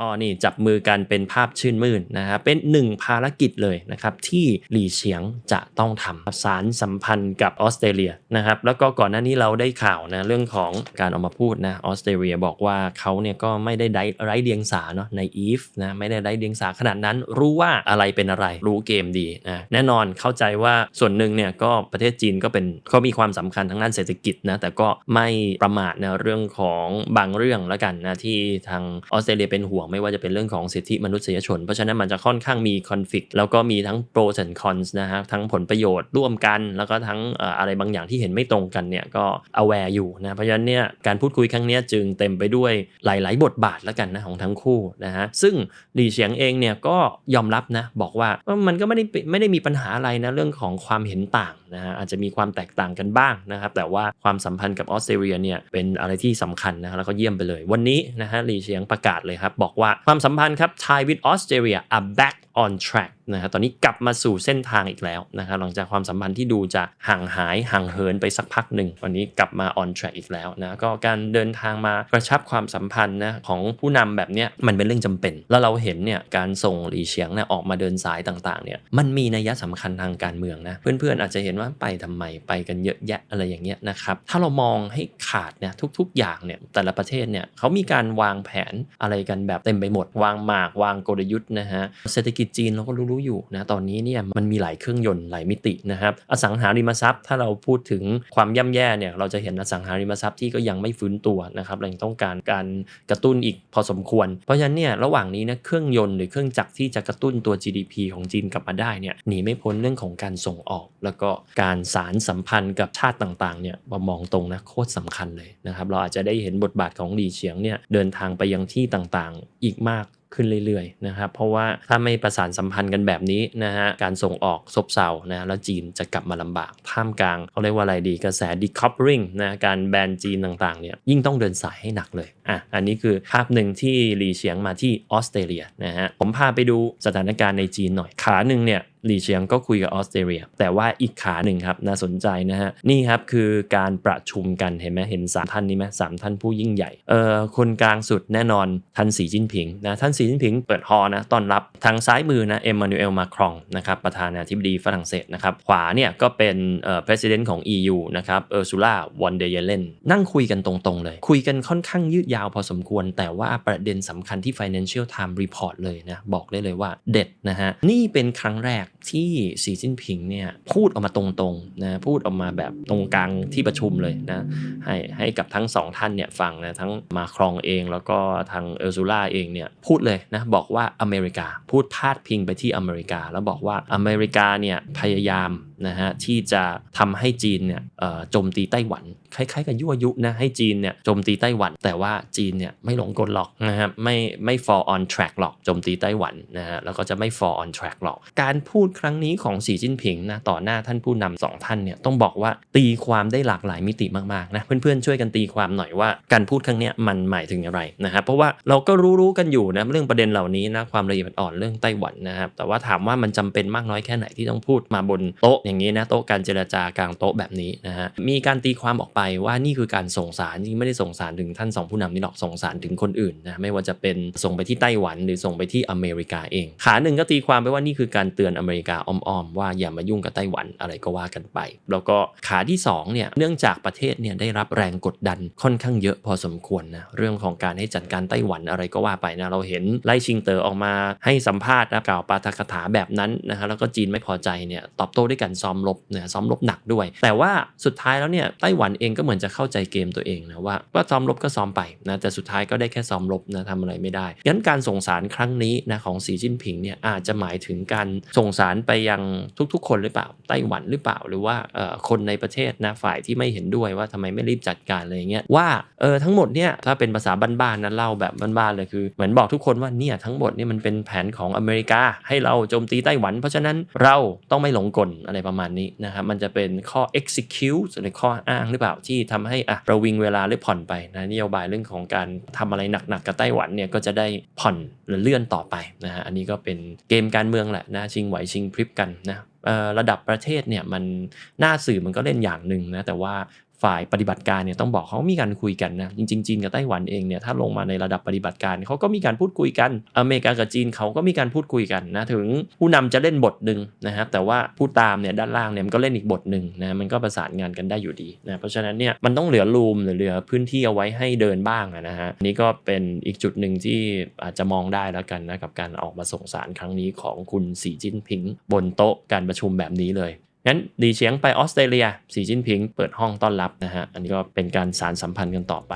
อ๋อนี่จับมือกันเป็นภาพชื่นมื่นนะครับเป็นหนึ่งภารกิจเลยนะครับที่หลี่เฉียงจะต้องทำสารสัมพันธ์กับออสเตรเลียนะครับแล้วก็ก่อนหน้านี้เราได้ข่าวนะเรื่องของการออกมาพูดนะออสเตรเลียบอกว่าเขาเนี่ยก็ไม่ได้ได้ไร้เดียงสาเนาะในอีฟนะไม่ได้ไร้เดียงสาขนาดนั้น รู้ว่าอะไรเป็นอะไรรู้เกมดีนะแน่นอนเข้าใจว่าส่วนหนึ่งเนี่ยก็ประเทศจีนก็เป็นเขามีความสำคัญทางด้านเศรษฐกิจนะแต่ก็ไม่ประมาทนะเรื่องของบางเรื่องแล้วกันนะที่ทางออสเตรเลียเป็นห่วงไม่ว่าจะเป็นเรื่องของสิทธิมนุษยชน เพราะฉะนั้นมันจะค่อนข้างมีคอนฟ lict แล้วก็มีทั้ง pros and cons นะฮะทั้งผลประโยชน์ร่วมกัน แล้วก็ทั้งอะไรบางอย่างที่เห็นไม่ตรงกันเนี่ยก็ aware อยู่นะเพราะฉะนั้นเนี่ยการพูดคุยครั้งนี้จึงเต็มไปด้วยหลาย ๆ บทบาทแล้วกันนะของทั้งคู่นะฮะซึ่งหลี่เฉียงเองเนี่ยก็ยอมรับนะบอกว่ามันก็ไม่ได้ไม่ได้มีปัญหาอะไรนะเรื่องของความเห็นต่างนะฮะอาจจะมีความแตกต่างกันบ้างนะครับแต่ว่าความสัมพันธ์กับออสเตรเลียเนี่ยเป็นอะไรที่สำคัญนะแล้วก็เยี่ยมไปเลย วันนี้นะฮะหลี่เฉียงประกาศเลยครับบอกว่าความสัมพันธ์ครับ Thai with Australia are back on track นะฮะตอนนี้กลับมาสู่เส้นทางอีกแล้วนะครับหลังจากความสัมพันธ์ที่ดูจะห่างหายห่างเหินไปสักพักหนึ่งวันนี้กลับมา on track อีกแล้วนะก็การเดินทางมากระชับความสัมพันธ์นะของผู้นำแบบเนี้ยมันเป็นเรื่องจำเป็น แล้วเราเห็นเนี่ยการส่งหลีเฉียงเนี่ยออกมาเดินสายต่างๆเนี่ยมันมีนัยสำคัญทางการเมืองนะเพื่อนๆอาจจะเห็นว่าไปทำไมไปกันเยอะแยะอะไรอย่างเงี้ยนะครับถ้าเรามองให้ขาดเนี่ยทุกๆอย่างเนี่ยแต่ละประเทศเนี่ยเขามีการวางแผนอะไรกันแบบเต็มไปหมด วางหมากวางกลยุทธ์นะฮะเศรษฐกิจจีนเราก็รู้ๆอยู่นะตอนนี้เนี่ยมันมีหลายเครื่องยนต์หลายมิตินะครับอสังหาริมทรัพย์ ถ้าเราพูดถึงความย่ำแย่เนี่ยเราจะเห็นอสังหาริมทรัพย์ที่ก็ยังไม่ฟื้นตัวนะครับเรายังต้องการการกระตุ้นอีกพอสมควร เพราะฉะนั้นเนี่ยระหว่างนี้นะเครื่องยนต์หรือเครื่องจักรที่จะกระตุ้นตัว GDP ของจีนกลับมาได้เนี่ยหนีไม่พ้นเรื่องของการส่งออก แล้วก็การสารสัมพันธ์กับชาติต่างๆเนี่ยมามองตรงนะโคตรสำคัญเลยนะครับเราอาจจะได้เห็นบทบาทของหลี่เฉียงเนี่ยเดินทางไปยังที่ต่างๆ อีกมากขึ้นเรื่อยๆนะครับเพราะว่าถ้าไม่ประสานสัมพันธ์กันแบบนี้นะฮะการส่งออกซบเซานะแล้วจีนจะกลับมาลำบากท่ามกลางเขาเรียกว่าอะไรดีกระแส decoupling นะการแบนจีนต่างๆเนี่ยยิ่งต้องเดินสายให้หนักเลยอะอันนี้คือภาพหนึ่งที่หลีเฉียงมาที่ออสเตรเลียนะฮะผมพาไปดูสถานการณ์ในจีนหน่อย ขาหนึ่งเนี่ยหลีเฉียงก็คุยกับออสเตรเลีย แต่ว่าอีกขาหนึ่งครับน่าสนใจนะฮะนี่ครับคือการประชุมกันเห็นไหมเห็นสามท่านนี้ไหมสามท่านผู้ยิ่งใหญ่เอ่อคนกลางสุดแน่นอนท่านสีจิ้นผิงนะท่านสีจิ้นผิงเปิดฮอนะต้อนรับทางซ้ายมือนะเอ็มมานูเอลมาครองนะครับประธานาธิบดีฝรั่งเศสนะครับขวาเนี่ยก็เป็นเอ่อ president ของ EU นะครับเออร์ซูล่าวอนเดเยเลนนั่งคุยกันตรงๆเลย คุยกันค่อนข้างยืดยาวพอสมควร แต่ว่าประเด็นสำคัญที่ Financial Times Report เลยนะ บอกได้เลยว่าเด็ดนะฮะ นี่เป็นครั้งแรกที่สีจิ้นผิงเนี่ยพูดออกมาตรงๆนะพูดออกมาแบบตรงกลางที่ประชุมเลยนะให้ให้กับทั้งสองท่านเนี่ยฟังนะทั้งมาครองเองแล้วก็ทางเออร์ซูล่าเองเนี่ยพูดเลยนะบอกว่าอเมริกาพูดพาดพิงไปที่อเมริกา แล้วบอกว่าอเมริกาเนี่ยพยายามนะฮะที่จะทำให้จีนเนี่ยโจมตีไต้หวัน คล้ายๆกับยั่วยุนะให้จีนเนี่ยโจมตีไต้หวัน แต่ว่าจีนเนี่ยไม่หลงกลหรอกนะครับไม่ไม่ fall on track หรอกโจมตีไต้หวันนะฮะแล้วก็จะไม่ fall on track หรอก การพูดครั้งนี้ของสีจิ้นผิงนะต่อหน้าท่านผู้นำสองท่านเนี่ยต้องบอกว่าตีความได้หลากหลายมิติมากๆนะเพื่อนๆช่วยกันตีความหน่อยว่าการพูดครั้งนี้มันหมายถึงอะไรนะครับเพราะว่าเราก็รู้ๆกันอยู่นะเรื่องประเด็นเหล่านี้นะความละเอียดอ่อนเรื่องไต้หวันนะครับแต่ว่าถามว่ามันจำเป็นมากน้อยแค่ไหนที่ต้องพูดมาบนโต๊ะอย่างนี้นะโต๊ะการเจรจากลางโต๊ะแบบนี้นะฮะมีการตีความออกไปว่านี่คือการส่งสารจริงไม่ได้ส่งสารถึงท่านสองผู้นำนี่หรอกส่งสารถึงคนอื่นนะไม่ว่าจะเป็นส่งไปที่ไต้หวันหรือส่งไปที่อเมริกาเอง ขาหนึ่งก็ตีความไปว่านี่คือการเตือนอเมริกาอ้อมๆว่าอย่ามายุ่งกับไต้หวันอะไรก็ว่ากันไป แล้วก็ขาที่สองเนี่ยเนื่องจากประเทศเนี่ยได้รับแรงกดดันค่อนข้างเยอะพอสมควรนะเรื่องของการให้จัดการไต้หวันอะไรก็ว่าไปนะเราเห็นไล่ชิงเตอออกมาให้สัมภาษณ์นะกล่าวปาฐกถาแบบนั้นนะฮะแล้วก็จีนไม่พอใจเนี่ยตอบโต้ด้วยการซ้อมรบนะซ้อมรบหนักด้วย แต่ว่าสุดท้ายแล้วเนี่ยไต้หวันเองก็เหมือนจะเข้าใจเกมตัวเองนะว่าว่าซ้อมรบก็ซ้อมไปนะแต่สุดท้ายก็ได้แค่ซ้อมรบนะทำอะไรไม่ได้งั้นการส่งสารครั้งนี้นะของสีจิ้นผิงเนี่ยอาจจะหมายถึงการส่งสารไปยังทุกๆ คนหรือเปล่าไต้หวันหรือเปล่า หรือว่าคนในประเทศนะฝ่ายที่ไม่เห็นด้วยว่าทำไมไม่รีบจัดการอะไรเงี้ยว่าเออทั้งหมดเนี่ยถ้าเป็นภาษาบ้านๆนะเล่าแบบบ้านๆเลยคือ เหมือนบอกทุกคนว่าเนี่ยทั้งหมดเนี่ยมันเป็นแผนของอเมริกา ให้เราโจมตีไต้หวัน เพราะฉะนั้นเราต้องไม่หลงกลอะไรประมาณนี้นะครับมันจะเป็นข้อ execute หรือข้ออ้างหรือเปล่าที่ทำให้อะประวิงเวลาหรือผ่อนไปนะนโยบายเรื่องของการทำอะไรหนักๆกับไต้หวันเนี่ยก็จะได้ผ่อนหรือเลื่อนต่อไปนะฮะอันนี้ก็เป็นเกมการเมืองแหละนะชิงไหวชิงพริบกันนะระดับประเทศเนี่ยมันหน้าสื่อมันก็เล่นอย่างหนึ่งนะแต่ว่า ฝ่ายปฏิบัติการเนี่ยต้องบอกเขามีการคุยกันนะจริงๆจีนกับไต้หวันเองเนี่ยถ้าลงมาในระดับปฏิบัติการเขาก็มีการพูดคุยกัน อเมริกากับจีนเขาก็มีการพูดคุยกันนะถึงผู้นำจะเล่นบทหนึ่งนะครับแต่ว่าผู้ตามเนี่ยด้านล่างเนี่ยมันก็เล่นอีกบทหนึ่งนะมันก็ประสานงานกันได้อยู่ดีนะเพราะฉะนั้นเนี่ยมันต้องเหลือรูมหรือเหลือพื้นที่เอาไว้ให้เดินบ้างนะฮะนี่ก็เป็นอีกจุดหนึ่งที่อาจจะมองได้แล้วกันนะกับการออกมาส่งสารครั้งนี้ของคุณสีจิ้นผิง บนโต๊ะการประชุมแบบนี้เลย งั้นดีเฉียงไปออสเตรเลียสีจิ้นผิงเปิดห้องต้อนรับนะฮะอันนี้ก็เป็นการสารสัมพันธ์กันต่อไป